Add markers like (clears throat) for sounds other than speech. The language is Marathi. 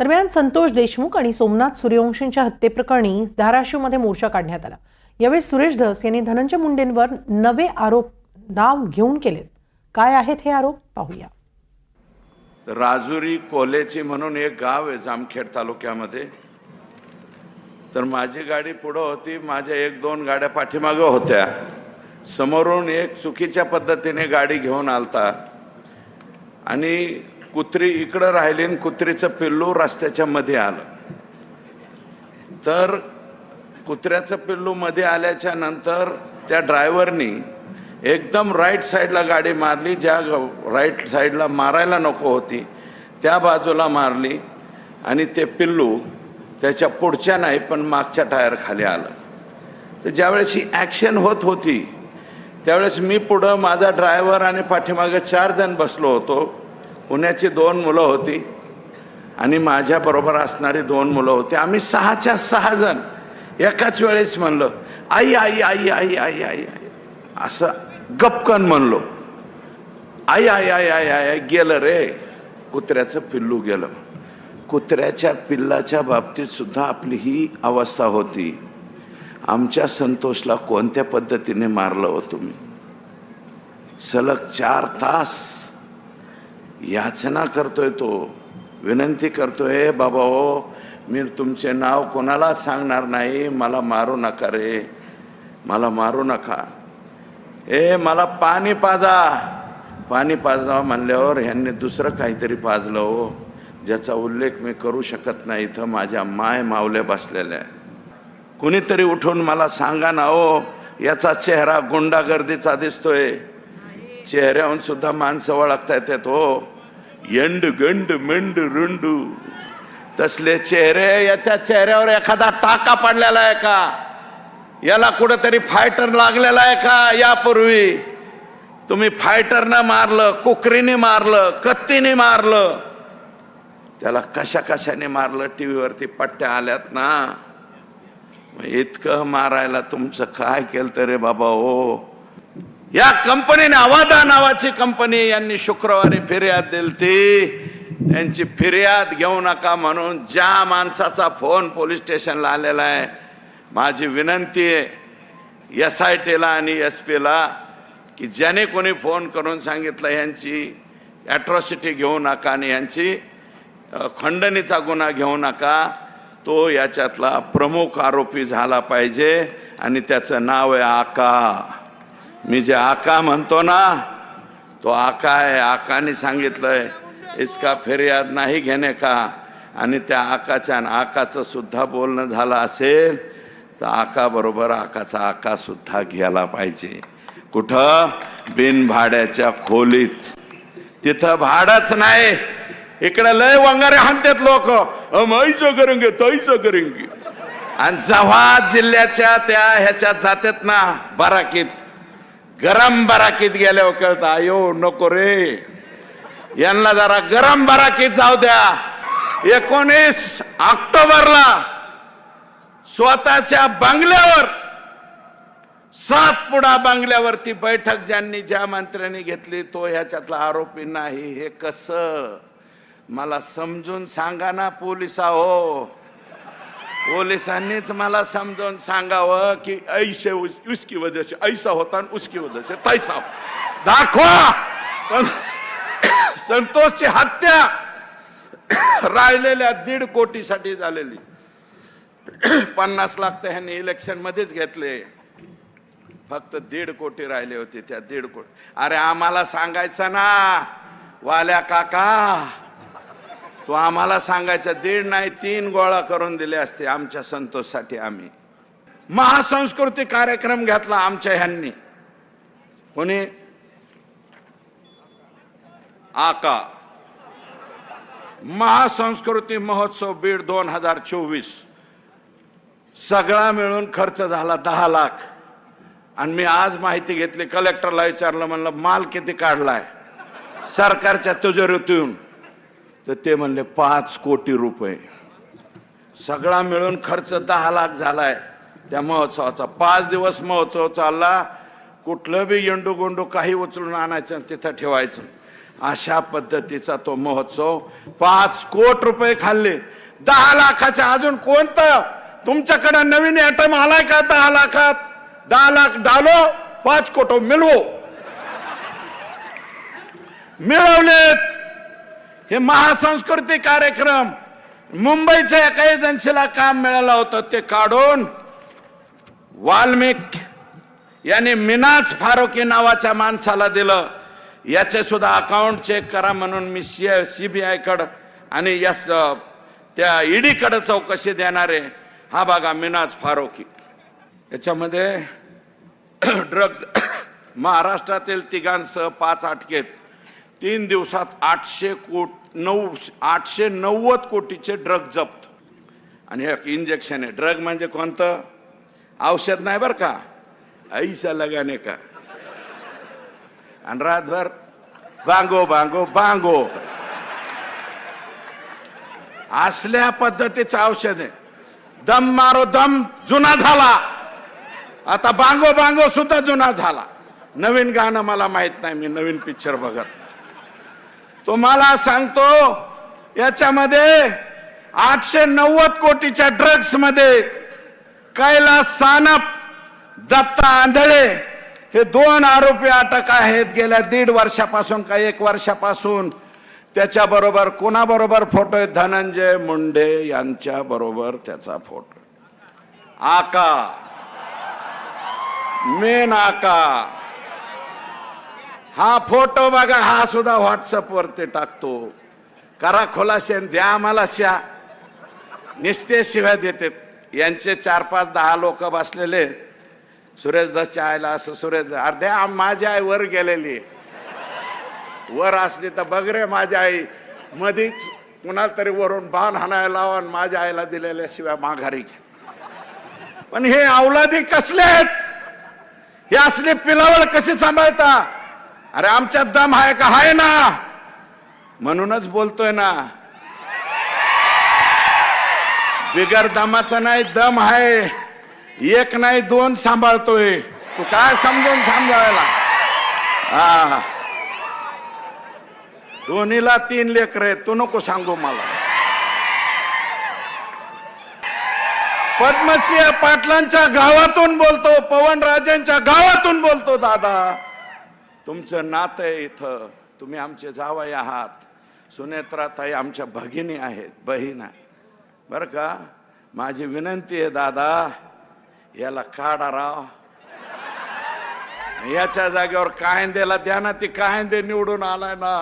दरम्यान संतोष देशमुख आणि सोमनाथ सूर्यवंशींच्या हत्येप्रकरणी धाराशिवमध्ये मोर्चा काढण्यात आला. यावेळी सुरेश धस यांनी धनंजय मुंडेंवर नवे आरोप नाव घेऊन केलेत. काय आहेत हे आरोप? पाहूया. राजुरी कोलेची म्हणून एक गाव आहे जामखेड तालुक्यामध्ये. तर माझी गाडी पुढं होती माझ्या एक दोन गाड्या पाठीमागं होत्या. समोरून एक चुकीच्या पद्धतीने गाडी घेऊन आलता. आणि कुत्री इकडं राहिली आणि कुत्रीचं पिल्लू रस्त्याच्या मध्ये आलं. तर कुत्र्याचं पिल्लू मध्ये आल्याच्यानंतर त्या ड्रायव्हरनी एकदम राईट साईडला गाडी मारली ज्या राईट साईडला मारायला नको होती त्या बाजूला मारली आणि ते पिल्लू त्याच्या पुढच्या नाही पण मागच्या टायर खाली आलं. तर ज्यावेळेस ही ॲक्शन होत होती त्यावेळेस मी पुढं माझा ड्रायव्हर आणि पाठीमागे चार जण बसलो होतो. पुण्याची दोन मुलं होती आणि माझ्याबरोबर असणारी दोन मुलं होती. आम्ही सहाच्या सहा जण एकाच वेळेस म्हणलं आई आई आई आई आई आई आई. असं गपकन म्हणलो. आई आई आई आई आई आई गेलं रे. कुत्र्याचं पिल्लू गेलं. कुत्र्याच्या पिल्लाच्या बाबतीत सुद्धा आपली ही अवस्था होती. आमच्या संतोषला कोणत्या पद्धतीने मारलं हो तुम्ही? सलग चार तास याचना करतोय तो. विनंती करतोय बाबा हो मी तुमचे नाव कोणाला सांगणार नाही? मला मारू नका रे. मला मारू नका. ए मला पाणी पाजा. पाणी पाजा म्हणल्यावर ह्यांनी दुसरं काहीतरी पाजलं हो. ज्याचा उल्लेख मी करू शकत नाही इथं माझ्या माय मावल्या बसलेल्या कुणीतरी उठून मला सांगा ना हो याचा चेहरा गुंडागर्दीचा दिसतोय. चेहऱ्याहून सुद्धा माणसं ओळखता येतात हो. यंड गंड मेंड रुंडू. तसले चेहरे याच्या चेहऱ्यावर एखादा टाका पडलेला आहे का? याला कुठंतरी फायटर लागलेला आहे का? यापूर्वी. तुम्ही फायटरनं मारलं कुकरीने मारलं कत्तीने मारलं. त्याला कशा कशाने मारलं? टी व्हीवरती पट्ट्या आल्यात ना. इतकं मारायला तुमचं काय केलं रे बाबा हो. या कंपनीने अवादा नावाची कंपनी यांनी शुक्रवारी फिर्याद दिली ती. त्यांची फिर्याद घेऊ नका म्हणून ज्या माणसाचा फोन पोलीस स्टेशनला आलेला आहे माझी विनंती आहे एस आय टीला आणि एस पीला की ज्याने कोणी फोन करून सांगितलं यांची ॲट्रॉसिटी घेऊ नका आणि यांची खंडणीचा गुन्हा घेऊ नका. तो याच्यातला प्रमुख आरोपी झाला पाहिजे आणि त्याचं नाव आहे आका. मी जे आका म्हणतो ना तो आका आहे आकाने सांगितलंय इसका फिर्याद नाही घेणे का? आणि त्या आकाच्या आकाचं सुद्धा बोलणं झालं असेल तर आका बरोबर आकाचा आका सुद्धा घ्यायला पाहिजे. कुठं? बिनभाड्याच्या खोलीत. तिथं भाडच नाही. इकडे लय वंगारे हाणतात लोक. आईचं करेंगे ताईचं करेंगे आणि जव्हा जिल्ह्याच्या त्या ह्याच्यात जातात ना बराकीत गरम बराकीत गेल्यावर कळतं आयो नको रे. यांना जरा गरम बराकीत जाऊ द्या. एकोणीस ऑक्टोबरला स्वतःच्या बंगल्यावर सातपुडा बंगल्यावरती बैठक ज्यांनी ज्या मंत्र्यांनी घेतली तो ह्याच्यातला आरोपी नाही. हे कस? मला समजून सांगा ना पोलिसा हो पोलिसांनीच मला समजून सांगावं की ऐसे उसकी वजह से ऐसा होता आणि उसकी वजह से. तैसा दाखवा! संतोषची हत्या राहिलेल्या दीड कोटीसाठी झालेली. पन्नास लाख तर ह्यांनी इलेक्शन मध्येच घेतले. फक्त दीड कोटी राहिले होते त्या दीड कोटी. अरे आम्हाला सांगायचं ना वाल्या काका तो आम्हाला सांगायचा दीड नाही तीन गोळा करून दिले असते आमच्या संतोषसाठी आम्ही. महासंस्कृती कार्यक्रम घेतला आमच्या ह्यांनी. कोणी? आका. महासंस्कृती महोत्सव बीड दोन हजार चोवीस. सगळा मिळून खर्च झाला दहा लाख. आणि मी आज माहिती घेतली कलेक्टरला विचारलं म्हणलं माल किती काढलाय? सरकारच्या तिजोरीतून. तर ते म्हणले पाच कोटी रुपये. सगळा मिळून खर्च दहा लाख झालाय. त्या महोत्सवाचा पाच दिवस महोत्सव चालला. कुठलं बी येंडू गोंडू काही उचलून आणायचं तिथं ठेवायचं. अशा पद्धतीचा तो महोत्सव पाच कोट रुपये खाल्ले. दहा लाखाच्या अजून कोणतं? तुमच्याकडे नवीन आयटम आलाय का दहा लाखात? दहा लाख डालो पाच कोटो मिळवो. मिळवलेत. हे महासंस्कृती कार्यक्रम. मुंबईच्या एका एजन्सीला काम मिळालं होतं ते काढून वाल्मिक यांनी मिनाज फारुकी नावाच्या माणसाला दिलं. याचे सुद्धा अकाउंट चेक करा म्हणून मी सीबीआयकडे आणि यस त्या ईडी चौकशी चौकशी देणारे हा बघा मिनाज फारुकी. याच्यामध्ये (clears throat) ड्रग (coughs) महाराष्ट्रातील तिघांसह पाच अटकेत. तीन दिवसात आठशे कोट नऊ आठशे नव्वद कोटीचे ड्रग जप्त. आणि हे इंजेक्शन आहे. ड्रग म्हणजे कोणतं? औषध नाही बरं का? ऐसा लगाने का? आणि रातभर बांगो बांगो बांगो असल्या पद्धतीचं औषध आहे. दम मारो दम जुना झाला. आता बांगो बांगो सुद्धा जुना झाला. नवीन गाणं मला माहीत नाही. मी नवीन पिक्चर बघत तुम्हाला सांगतो याच्यामध्ये आठशे नव्वद कोटीच्या ड्रग्समध्ये कैलास सानप दत्ता आंधळे हे दोन आरोपी अटक आहेत. गेल्या दीड वर्षापासून का एक वर्षापासून त्याच्या बरोबर कोणाबरोबर फोटो आहे धनंजय मुंडे यांच्या बरोबर त्याचा फोटो आका. मेन आका. हा फोटो बघा हा सुद्धा व्हॉट्सअप वरती टाकतो. करा खोलाशेन द्या आम्हाला श्या. निस्ते शिव्या देते यांचे चार पाच दहा लोक बसलेले. सुरेश दसच्या आईला असं सुरेश अर्ध्या माझी आई वर गेलेली. वर असली तर बघ रे माझी आई. मधीच कुणाला तरी वरून बाण हाणायला लावा आणि माझ्या आईला दिलेल्या शिवाय माघारी घ्या. पण हे अवलादी कसले आहेत? हे असले पिलावळ कशी सांभाळता? अरे आमच्यात दम आहे का? आहे ना. म्हणूनच बोलतोय ना. बिगर दमाचा नाही दम आहे. एक नाही दोन सांभाळतोय. तू काय समजून सांभाळायला? हा. दोन्हीला तीन लेकर आहेत. तू नको सांगू मला. पद्मसिंह पाटलांच्या गावातून बोलतो पवन राजेंच्या गावातून बोलतो दादा. तुमचं नातं आहे इथं. तुम्ही आमचे जावई आहात. सुनेत्राताई आमच्या भगिनी आहेत बहीण आहे. बरं का? माझी विनंती आहे दादा याला काढा राव. याच्या जागेवर कायंदेला द्या ना ती कायंदे निवडून आलाय ना.